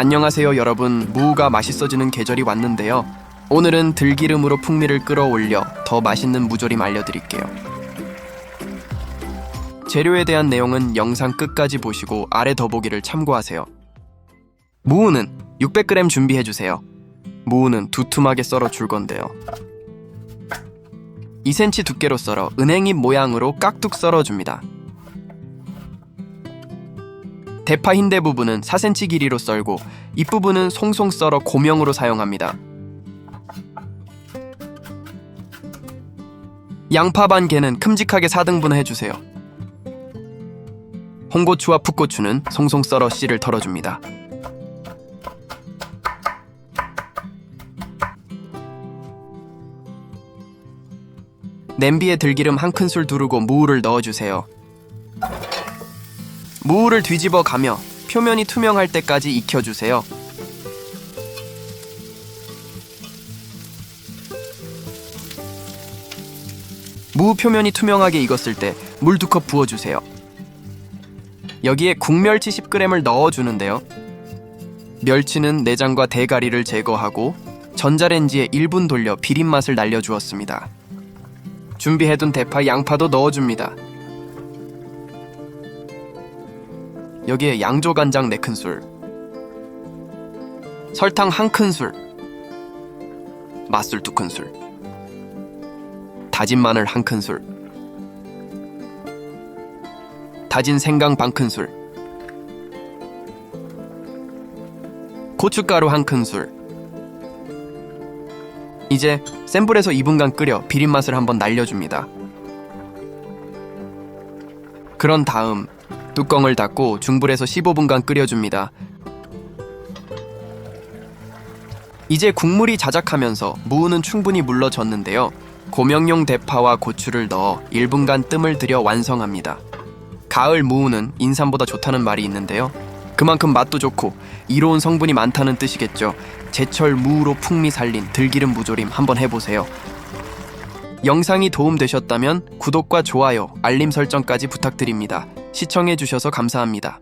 안녕하세요 여러분. 무가 맛있어지는 계절이 왔는데요. 오늘은 들기름으로 풍미를 끌어올려 더 맛있는 무조림 알려드릴게요. 재료에 대한 내용은 영상 끝까지 보시고 아래 더보기를 참고하세요. 무는 600g 준비해주세요. 무는 두툼하게 썰어 줄 건데요. 2cm 두께로 썰어 은행잎 모양으로 깍둑 썰어줍니다 대파 흰대 부분은 4cm 길이로 썰고 잎부분은 송송 썰어 고명으로 사용합니다. 양파 반 개는 큼직하게 4등분 해주세요. 홍고추와 풋고추는 송송 썰어 씨를 털어줍니다. 냄비에 들기름 한 큰술 두르고 무를 넣어주세요. 무를 뒤집어 가며 표면이 투명할 때까지 익혀주세요. 무 표면이 투명하게 익었을 때 물 두 컵 부어주세요. 여기에 국멸치 10g을 넣어주는데요. 멸치는 내장과 대가리를 제거하고 전자레인지에 1분 돌려 비린 맛을 날려주었습니다. 준비해둔 대파, 양파도 넣어줍니다. 여기에 양조 간장 4큰술 설탕 1큰술 맛술 2큰술 다진 마늘 1큰술 다진 생강 반큰술 고춧가루 1큰술. 이제 센 불에서 2분간 끓여 비린 맛을 한번 날려줍니다. 그런 다음 뚜껑을 닫고 중불에서 15분간 끓여줍니다. 이제 국물이 자작하면서 무는 충분히 물러졌는데요. 고명용 대파와 고추를 넣어 1분간 뜸을 들여 완성합니다. 가을 무는 인삼보다 좋다는 말이 있는데요. 그만큼 맛도 좋고 이로운 성분이 많다는 뜻이겠죠. 제철 무로 풍미 살린 들기름 무조림 한번 해보세요. 영상이 도움되셨다면 구독과 좋아요, 알림 설정까지 부탁드립니다. 시청해주셔서 감사합니다.